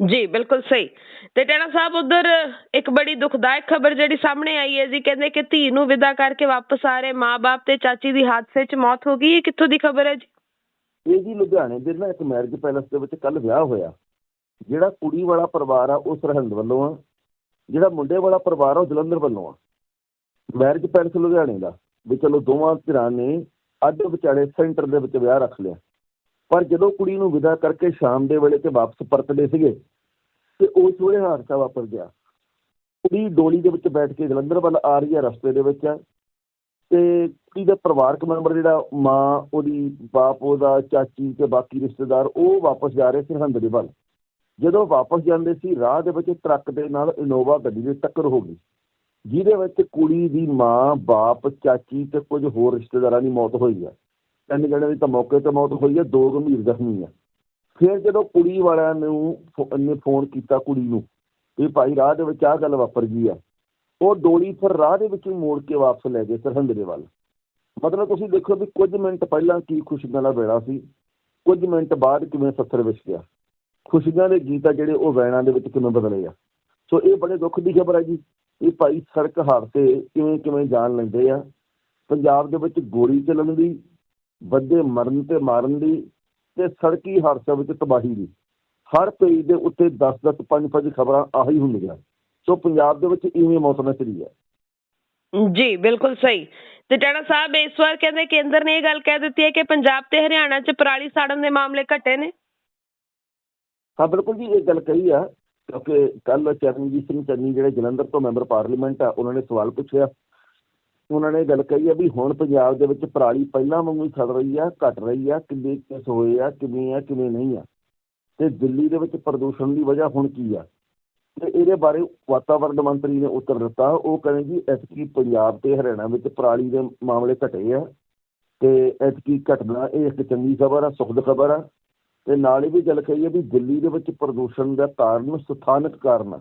ਜੀ, ਬਿਲਕੁਲ ਸਹੀ। ਤੇ ਟਾਣਾ ਸਾਹਿਬ, ਉਧਰ ਇੱਕ ਬੜੀ ਦੁਖਦਾਇਕ ਖਬਰ ਜਿਹੜੀ ਸਾਹਮਣੇ ਆਈ ਹੈ ਜੀ, ਕਹਿੰਦੇ ਕਿ ਧੀ ਨੂੰ ਵਿਦਾ ਕਰਕੇ ਵਾਪਸ ਆ ਰਹੇ ਮਾਪੇ ਤੇ ਚਾਚੀ ਦੀ ਹਾਦਸੇ 'ਚ ਮੌਤ ਹੋ ਗਈ। ਇਹ ਕਿੱਥੋਂ ਦੀ ਖਬਰ ਹੈ ਜੀ? ਇਹ ਜੀ ਲੁਧਿਆਣੇ ਦੇ ਨਾ ਇੱਕ ਮੈਰਿਜ ਪੈਲਸ ਦੇ ਵਿੱਚ ਕੱਲ ਵਿਆਹ ਹੋਇਆ। ਜਿਹੜਾ ਕੁੜੀ ਵਾਲਾ ਪਰਿਵਾਰ ਆ, ਉਹ ਸਰਹੰਦ ਵੱਲੋਂ ਆ। ਜਿਹੜਾ ਮੁੰਡੇ ਵਾਲਾ ਪਰਿਵਾਰ ਆ, ਉਹ ਜਲੰਧਰ ਵੱਲੋਂ ਆ। ਮੈਰਿਜ ਪੈਲਸ ਲੁਧਿਆਣੇ ਦਾ। ਵੀ ਚਲੋ ਦੋਵਾਂ ਧਿਰਾਂ ਨੇ ਅੱਧ ਵਿਚਾਲੇ ਸੈਂਟਰ ਦੇ ਵਿੱਚ ਵਿਆਹ ਰੱਖ ਲਿਆ। ਪਰ ਜਦੋਂ ਕੁੜੀ ਨੂੰ ਵਿਦਾ ਕਰਕੇ ਸ਼ਾਮ ਦੇ ਵੇਲੇ ਤੇ ਵਾਪਸ ਪਰਤਦੇ ਸੀਗੇ, ਤੇ ਉਸ ਵੇਲੇ ਹਾਦਸਾ ਵਾਪਰ ਗਿਆ। ਕੁੜੀ ਡੋਲੀ ਦੇ ਵਿੱਚ ਬੈਠ ਕੇ ਜਲੰਧਰ ਵੱਲ ਆ ਰਹੀ ਹੈ ਰਸਤੇ ਦੇ ਵਿੱਚ। ਤੇ ਕੁੜੀ ਦਾ ਪਰਿਵਾਰਕ ਮੈਂਬਰ ਜਿਹੜਾ, ਮਾਂ, ਉਹਦੀ ਬਾਪ, ਉਹਦਾ ਚਾਚੀ ਤੇ ਬਾਕੀ ਰਿਸ਼ਤੇਦਾਰ, ਉਹ ਵਾਪਸ ਜਾ ਰਹੇ ਸਰਹੰਦ ਦੇ ਵੱਲ। ਜਦੋਂ ਵਾਪਸ ਜਾਂਦੇ ਸੀ, ਰਾਹ ਦੇ ਵਿੱਚ ਟਰੱਕ ਦੇ ਨਾਲ ਇਨੋਵਾ ਗੱਡੀ ਦੀ ਟੱਕਰ ਹੋ ਗਈ। ਜਿਹਦੇ ਵਿੱਚ ਕੁੜੀ ਦੀ ਮਾਂ, ਬਾਪ, ਚਾਚੀ ਤੇ ਕੁਝ ਹੋਰ ਰਿਸ਼ਤੇਦਾਰਾਂ ਦੀ ਮੌਤ ਹੋਈ ਹੈ। ਤਿੰਨ ਜਣੇ ਦੀ ਤਾਂ ਮੌਕੇ ਤੇ ਮੌਤ ਹੋਈ ਹੈ, ਦੋ ਗੰਭੀਰ ਜ਼ਖਮੀ ਆ ਫਿਰ ਜਦੋਂ ਕੁੜੀ ਵਾਲਿਆਂ ਨੂੰ ਫੋ- ਨੇ ਫੋਨ ਕੀਤਾ ਕੁੜੀ ਨੂੰ ਵੀ ਭਾਈ ਰਾਹ ਦੇ ਵਿੱਚ ਆਹ ਗੱਲ ਵਾਪਰ ਗਈ ਆ। ਉਹ ਡੋਲੀ ਫਿਰ ਰਾਹ ਦੇ ਵਿੱਚ ਮੋੜ ਕੇ ਵਾਪਸ ਲੈ ਗਏ ਸਰਹੰਦ ਦੇ ਵੱਲ। ਮਤਲਬ ਤੁਸੀਂ ਦੇਖੋ ਵੀ ਕੁਝ ਮਿੰਟ ਪਹਿਲਾਂ ਕੀ ਖੁਸ਼ੀਆਂ ਦਾ ਵੇਲਾ ਸੀ। ਕੁਝ ਮਿੰਟ ਬਾਅਦ ਕਿਵੇਂ ਸੱਥਰ ਵਿਛ ਗਿਆ। ਖੁਸ਼ੀਆਂ ਦੇ ਗੀਤ ਆ ਜਿਹੜੇ ਉਹ ਵੈਣਾਂ ਦੇ ਵਿੱਚ ਕਿਵੇਂ ਬਦਲੇ ਆ। ਸੋ ਇਹ ਬੜੇ ਦੁੱਖ ਦੀ ਖਬਰ ਹੈ ਜੀ ਇਹ ਭਾਈ ਸੜਕ ਹਾਦਸੇ ਕਿਵੇਂ ਕਿਵੇਂ ਜਾਣ ਲੈਂਦੇ ਆ। ਪੰਜਾਬ ਦੇ ਵਿੱਚ ਗੋਲੀ ਚੱਲਣ ਦੀ ਵੱਡੇ ਮਰਨ ਤੇ ਮਾਰਨ ਦੀ ਤੇ ਸੜਕੀ ਹਾਦਸਿਆਂ ਵਿੱਚ ਤਬਾਹੀ ਦੀ। ਹਰ ਪੇਜ ਦੇ ਉੱਤੇ 10-10 5-5 ਖਬਰਾਂ ਆਹੀ ਹੁੰਦੀਆਂ। ਸੋ ਪੰਜਾਬ ਦੇ ਵਿੱਚ ਇਵੇਂ ਮੌਸਮ ਚਲੀ ਹੈ ਜੀ ਬਿਲਕੁਲ ਸਹੀ। ਤੇ ਟਾਣਾ ਸਾਹਿਬ ਇਸ ਵਾਰ ਕਹਿੰਦੇ ਕੇਂਦਰ ਨੇ ਇਹ ਗੱਲ ਕਹਿ ਦਿੱਤੀ ਹੈ ਕਿ ਪੰਜਾਬ ਤੇ ਹਰਿਆਣਾ 'ਚ ਪਰਾਲੀ ਸਾੜਨ ਦੇ ਮਾਮਲੇ ਘਟੇ ਨੇ। ਹਾਂ ਬਿਲਕੁਲ ਜੀ ਇਹ ਗੱਲ ਕਹੀ ਆ ਕਿਉਂਕਿ ਕੱਲ ਚਰਨਜੀਤ ਸਿੰਘ ਚੰਨੀ ਜਿਹੜੇ ਜਲੰਧਰ ਤੋਂ ਮੈਂਬਰ ਪਾਰਲੀਮੈਂਟ ਆ ਉਹਨਾਂ ਨੇ ਸਵਾਲ ਪੁੱਛਿਆ ਉਹਨਾਂ ਨੇ ਗੱਲ ਕਹੀ ਆ ਵੀ ਹੁਣ ਪੰਜਾਬ ਦੇ ਵਿੱਚ ਪਰਾਲੀ ਪਹਿਲਾਂ ਵਾਂਗੂ ਹੀ ਸੜ ਰਹੀ ਆ, ਘਟ ਰਹੀ ਆ, ਕਿੰਨੇ ਕੇਸ ਹੋਏ ਆ, ਕਿਵੇਂ ਆ, ਕਿਵੇਂ ਨਹੀਂ ਆ। ਤੇ ਦਿੱਲੀ ਦੇ ਵਿੱਚ ਪ੍ਰਦੂਸ਼ਣ ਦੀ ਵਜ੍ਹਾ ਹੁਣ ਕੀ ਆ? ਤੇ ਇਹਦੇ ਬਾਰੇ ਵਾਤਾਵਰਣ ਮੰਤਰੀ ਨੇ ਉੱਤਰ ਦਿੱਤਾ, ਉਹ ਕਹਿੰਦੇ ਜੀ ਐਤਕੀ ਪੰਜਾਬ ਤੇ ਹਰਿਆਣਾ ਵਿੱਚ ਪਰਾਲੀ ਦੇ ਮਾਮਲੇ ਘਟੇ ਆ। ਤੇ ਐਤਕੀ ਘਟਨਾ ਇਹ ਇੱਕ ਚੰਗੀ ਖਬਰ ਆ, ਸੁਖਦ ਖਬਰ ਆ। ਤੇ ਨਾਲ ਹੀ ਵੀ ਗੱਲ ਕਹੀ ਹੈ ਵੀ ਦਿੱਲੀ ਦੇ ਵਿੱਚ ਪ੍ਰਦੂਸ਼ਣ ਦਾ ਕਾਰਨ ਸਥਾਨਕ ਕਾਰਨ ਆ।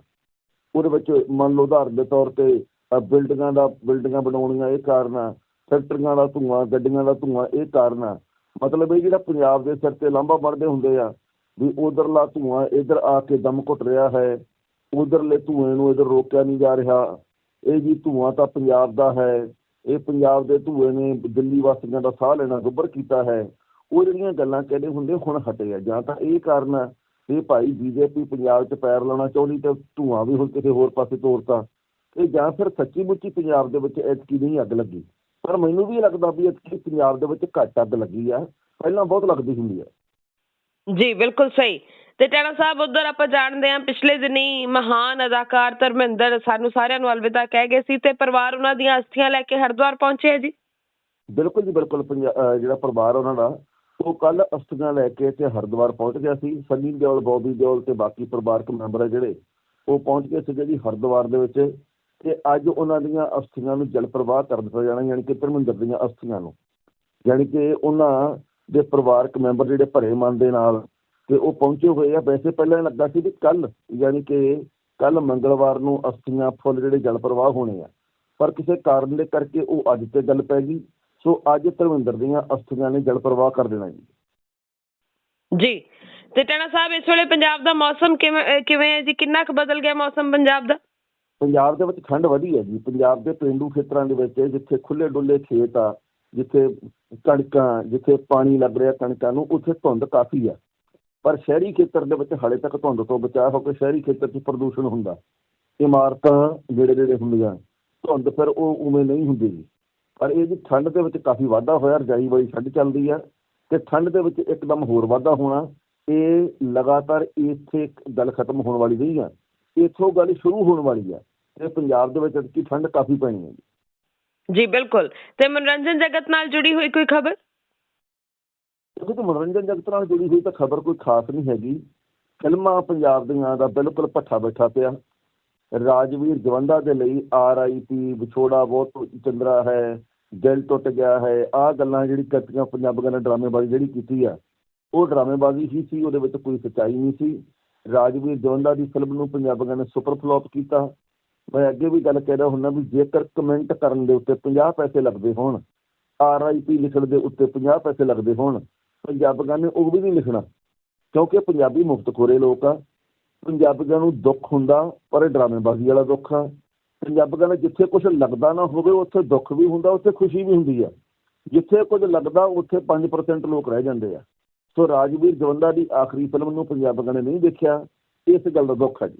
ਉਹਦੇ ਵਿੱਚ ਮੰਨ ਲਓ ਉਦਾਹਰਨ ਦੇ ਤੌਰ ਤੇ ਬਿਲਡਿੰਗਾਂ ਦਾ, ਬਿਲਡਿੰਗਾਂ ਬਣਾਉਣੀਆਂ ਇਹ ਕਾਰਨ ਆ, ਫੈਕਟਰੀਆਂ ਦਾ ਧੂੰਆਂ, ਗੱਡੀਆਂ ਦਾ ਧੂੰਆਂ, ਇਹ ਕਾਰਨ ਆ। ਮਤਲਬ ਇਹ ਜਿਹੜਾ ਪੰਜਾਬ ਦੇ ਸਿਰ ਤੇ ਲਾਂਭਾ ਬਣਦੇ ਹੁੰਦੇ ਆ, ਵੀ ਉਧਰਲਾ ਧੂੰਆਂ ਇਧਰ ਆ ਕੇ ਦਮ ਘੁੱਟ ਰਿਹਾ ਹੈ, ਉਧਰਲੇ ਧੂਏ ਨੂੰ ਇਧਰ ਰੋਕਿਆ ਨਹੀਂ ਜਾ ਰਿਹਾ। ਇਹ ਜੀ ਧੂਆਂ ਤਾਂ ਪੰਜਾਬ ਦਾ ਹੈ, ਇਹ ਪੰਜਾਬ ਦੇ ਧੂਏ ਨੇ ਦਿੱਲੀ ਵਾਸੀਆਂ ਦਾ ਸਾਹ ਲੈਣਾ ਗੁੱਬਰ ਕੀਤਾ ਹੈ। ਉਹ ਜਿਹੜੀਆਂ ਗੱਲਾਂ ਕਹਿੰਦੇ ਹੁੰਦੇ ਹੁਣ ਹਟੇ ਆ, ਜਾਂ ਤਾਂ ਇਹ ਕਾਰਨ ਆ ਇਹ ਭਾਈ ਬੀਜੇਪੀ ਪੰਜਾਬ 'ਚ ਪੈਰ ਲਾਉਣਾ ਚਾਹੁੰਦੀ ਤੇ ਧੂਆਂ ਵੀ ਹੁਣ ਕਿਸੇ ਹੋਰ ਪਾਸੇ ਤੋਰਤਾ। ਤੇ ਜਾਂ ਫਿਰ ਸੱਚੀ ਮੁੱਚੀ ਪੰਜਾਬ ਦੇ ਵਿੱਚ ਐਤਕੀ ਨਹੀਂ ਅੱਗ ਲੱਗੀ। ਪਰ ਮੈਨੂੰ ਵੀ ਲੱਗਦਾ ਵੀ ਐਤਕੀ ਪੰਜਾਬ ਦੇ ਵਿੱਚ ਘੱਟ ਅੱਗ ਲੱਗੀ ਆ। ਪਹਿਲਾਂ ਬਹੁਤ ਲੱਗਦੀ ਹੁੰਦੀ ਆ। ਜੀ ਬਿਲਕੁਲ ਸਹੀ। ਤੇ ਟੈਣਾ ਸਾਹਿਬ ਉਧਰ ਆਪਾਂ ਜਾਣਦੇ ਹਾਂ ਪਿਛਲੇ ਦਿਨੀ ਮਹਾਨ ਅਦਾਕਾਰ ਧਰਮਿੰਦਰ ਸਾਨੂੰ ਸਾਰਿਆਂ ਨੂੰ ਅਲਵਿਦਾ ਕਹਿ ਗਏ ਸੀ ਤੇ ਪਰਿਵਾਰ ਉਹਨਾਂ ਦੀਆਂ ਅਸਥੀਆਂ ਲੈ ਕੇ ਹਰਿਦੁਆਰ ਪਹੁੰਚੇ ਜੀ। ਬਿਲਕੁਲ ਜੀ ਬਿਲਕੁਲ। ਜਿਹੜਾ ਪਰਿਵਾਰ ਉਹਨਾਂ ਦਾ ਉਹ ਕੱਲ ਅਸਥੀਆਂ ਲੈ ਕੇ ਤੇ ਹਰਿਦੁਆਰ ਪਹੁੰਚ ਗਿਆ ਸੀ। ਸੰਨੀ ਦਿਓਲ ਬੋਬੀ ਦਿਓਲ ਤੇ ਬਾਕੀ ਪਰਿਵਾਰਕ ਮੈਂਬਰ ਜਿਹੜੇ ਉਹ ਪਹੁੰਚ ਗਏ ਸੀਗੇ ਜੀ ਹਰਿਦੁਆਰ ਦੇ ਵਿੱਚ। ਤੇ ਅੱਜ ਉਹਨਾਂ ਦੀਆਂ ਅਸਥੀਆਂ ਨੂੰ ਜਲ ਪ੍ਰਵਾਹ ਕਰ ਦਿੱਤਾ ਜਾਣਾ, ਯਾਨੀ ਕਿ ਧਰਮਿੰਦਰ ਦੀਆਂ ਅਸਥੀਆਂ ਨੂੰ। ਯਾਨੀ ਕਿ ਉਹਨਾਂ ਦੇ ਪਰਿਵਾਰਕ ਮੈਂਬਰ ਜਿਹੜੇ ਭਰੇ ਮਨ ਦੇ ਨਾਲ ਤੇ ਉਹ ਪਹੁੰਚੇ ਹੋਏ ਆ। ਵੈਸੇ ਪਹਿਲਾਂ ਲੱਗਾ ਸੀ ਵੀ ਕੱਲ ਯਾਨੀ ਕਿ ਕੱਲ ਮੰਗਲਵਾਰ ਨੂੰ ਅਸਥੀਆਂ ਫੁੱਲ ਜਿਹੜੇ ਜਲ ਪ੍ਰਵਾਹ ਹੋਣੇ ਆ। ਪਰ ਕਿਸੇ ਕਾਰਨ ਦੇ ਕਰਕੇ ਉਹ ਅੱਜ ਤੇ ਗੱਲ ਪੈ ਗਈ। ਸੋ ਅੱਜ ਧਰਮਿੰਦਰ ਦੀਆਂ ਅਸਥੀਆਂ ਨੇ ਜਲ ਪ੍ਰਵਾਹ ਕਰ ਦੇਣਾ ਜੀ। ਜੀ। ਤੇ ਟੈਣਾ ਸਾਹਿਬ, ਇਸ ਵੇਲੇ ਪੰਜਾਬ ਦਾ ਮੌਸਮ ਕਿਵੇਂ ਕਿਵੇਂ ਹੈ ਜੀ? ਕਿੰਨਾ ਕੁ ਬਦਲ ਗਿਆ ਮੌਸਮ ਪੰਜਾਬ ਦਾ? ਪੰਜਾਬ ਦੇ ਵਿੱਚ ਠੰਡ ਵਧੀ ਹੈ ਜੀ। ਪੰਜਾਬ ਦੇ ਪਿੰਡੂ ਖੇਤਰਾਂ ਦੇ ਵਿੱਚ ਜਿੱਥੇ ਖੁੱਲੇ ਡੁੱਲੇ ਖੇਤ ਆ, ਜਿੱਥੇ ਕਣਕਾਂ, ਜਿੱਥੇ ਪਾਣੀ ਲੱਗ ਰਿਹਾ ਕਣਕਾਂ ਨੂੰ, ਉੱਥੇ ਧੁੰਦ ਕਾਫੀ ਆ। ਪਰ ਸ਼ਹਿਰੀ ਖੇਤਰ ਦੇ ਵਿੱਚ ਹਾਲੇ ਤੱਕ ਧੁੰਦ ਤੋਂ ਬਚਾਅ ਹੋ ਕੇ ਸ਼ਹਿਰੀ ਖੇਤਰ 'ਚ ਪ੍ਰਦੂਸ਼ਣ ਹੁੰਦਾ। ਇਮਾਰਤਾਂ ਜਿਹੜੇ ਜਿਹੜੇ ਹੁੰਦੀਆਂ। ਧੁੰਦ ਫਿਰ ਉਹ ਉਵੇਂ ਨਹੀਂ ਹੁੰਦੀ ਜੀ। ਪਰ ਇਹ ਜੀ ਠੰਡ ਦੇ ਵਿੱਚ ਕਾਫੀ ਵਾਧਾ ਹੋਇਆ, ਰਜਾਈ ਵਾਲੀ ਠੰਡ ਚੱਲਦੀ ਆ ਤੇ ਠੰਡ ਦੇ ਵਿੱਚ ਇੱਕਦਮ ਹੋਰ ਵਾਧਾ ਹੋਣਾ, ਇਹ ਲਗਾਤਾਰ ਇੱਥੇ ਗੱਲ ਖਤਮ ਹੋਣ ਵਾਲੀ ਨਹੀਂ ਆ। ਇੱਥੋਂ ਗੱਲ ਸ਼ੁਰੂ ਹੋਣ ਵਾਲੀ ਆ। ਤੇ ਪੰਜਾਬ ਦੇ ਵਿੱਚ ਕੀ ਠੰਡ ਕਾਫੀ ਪੈਣੀ ਹੈ ਜੀ। ਬਿਲਕੁਲ। ਤੇ ਮਨੋਰੰਜਨ ਜਗਤ ਨਾਲ ਜੁੜੀ ਹੋਈ ਕੋਈ ਖਬਰ? ਕਿਉਂਕਿ ਮਨੋਰੰਜਨ ਜਗਤ ਨਾਲ ਜੁੜੀ ਹੋਈ ਤਾਂ ਖਬਰ ਕੋਈ ਖਾਸ ਨਹੀਂ ਹੈਗੀ। ਫਿਲਮਾਂ ਪੰਜਾਬ ਦੀਆਂ ਦਾ ਬਿਲਕੁਲ ਭੱਠਾ ਬੈਠਾ ਪਿਆ। ਰਾਜਵੀਰ ਜਵੰਦਾ ਦੇ ਲਈ ਆਰ ਆਈ ਪੀ ਵਿਛੋੜਾ ਬਹੁਤ ਚੰਦਰਾ ਹੈ ਦਿਲ ਟੁੱਟ ਗਿਆ ਹੈ। ਆਹ ਗੱਲਾਂ ਜਿਹੜੀ ਕਰਤੀਆਂ ਪੰਜਾਬੀਆਂ ਨੇ ਡਰਾਮੇਬਾਜ਼ੀ ਜਿਹੜੀ ਕੀਤੀ ਆ ਉਹ ਡਰਾਮੇਬਾਜ਼ੀ ਹੀ ਸੀ ਉਹਦੇ ਵਿੱਚ ਕੋਈ ਸੱਚਾਈ ਨਹੀਂ ਸੀ। ਰਾਜਵੀਰ ਜਵੰਦਾ ਦੀ ਫਿਲਮ ਨੂੰ ਪੰਜਾਬੀਆਂ ਨੇ ਸੁਪਰ ਫਲॉप ਕੀਤਾ। ਮੈਂ ਅੱਗੇ ਵੀ ਗੱਲ ਕਹਿ ਰਿਹਾ ਹੁੰਦਾ ਵੀ ਜੇਕਰ ਕਮੈਂਟ ਕਰਨ ਦੇ ਉੱਤੇ 50 ਪੈਸੇ ਲੱਗਦੇ ਹੋਣ ਆਰ ਆਈ ਪੀ ਲਿਖਣ ਦੇ ਉੱਤੇ 50 ਪੈਸੇ ਲੱਗਦੇ ਹੋਣ, ਪੰਜਾਬੀਆਂ ਨੇ ਉਹ ਵੀ ਨਹੀਂ ਲਿਖਣਾ, ਕਿਉਂਕਿ ਪੰਜਾਬੀ ਮੁਫਤਖੋਰੇ ਲੋਕ ਆ। ਪੰਜਾਬੀਆਂ ਨੂੰ ਦੁੱਖ ਹੁੰਦਾ, ਪਰ ਇਹ ਡਰਾਮੇਬਾਜ਼ੀ ਵਾਲਾ ਦੁੱਖ ਆ। ਪੰਜਾਬੀਆਂ ਨੇ ਜਿੱਥੇ ਕੁਝ ਲੱਗਦਾ ਨਾ ਹੋਵੇ, ਉੱਥੇ ਦੁੱਖ ਵੀ ਹੁੰਦਾ, ਉੱਥੇ ਖੁਸ਼ੀ ਵੀ ਹੁੰਦੀ ਆ। ਜਿੱਥੇ ਕੁਝ ਲੱਗਦਾ, ਉੱਥੇ 5% ਲੋਕ ਰਹਿ ਜਾਂਦੇ ਆ। ਸੋ ਰਾਜਵੀਰ ਜਵੰਦਾ ਦੀ ਆਖਰੀ ਫਿਲਮ ਨੂੰ ਪੰਜਾਬੀਆਂ ਨੇ ਨਹੀਂ ਦੇਖਿਆ, ਇਸ ਗੱਲ ਦਾ ਦੁੱਖ ਆ ਜੀ।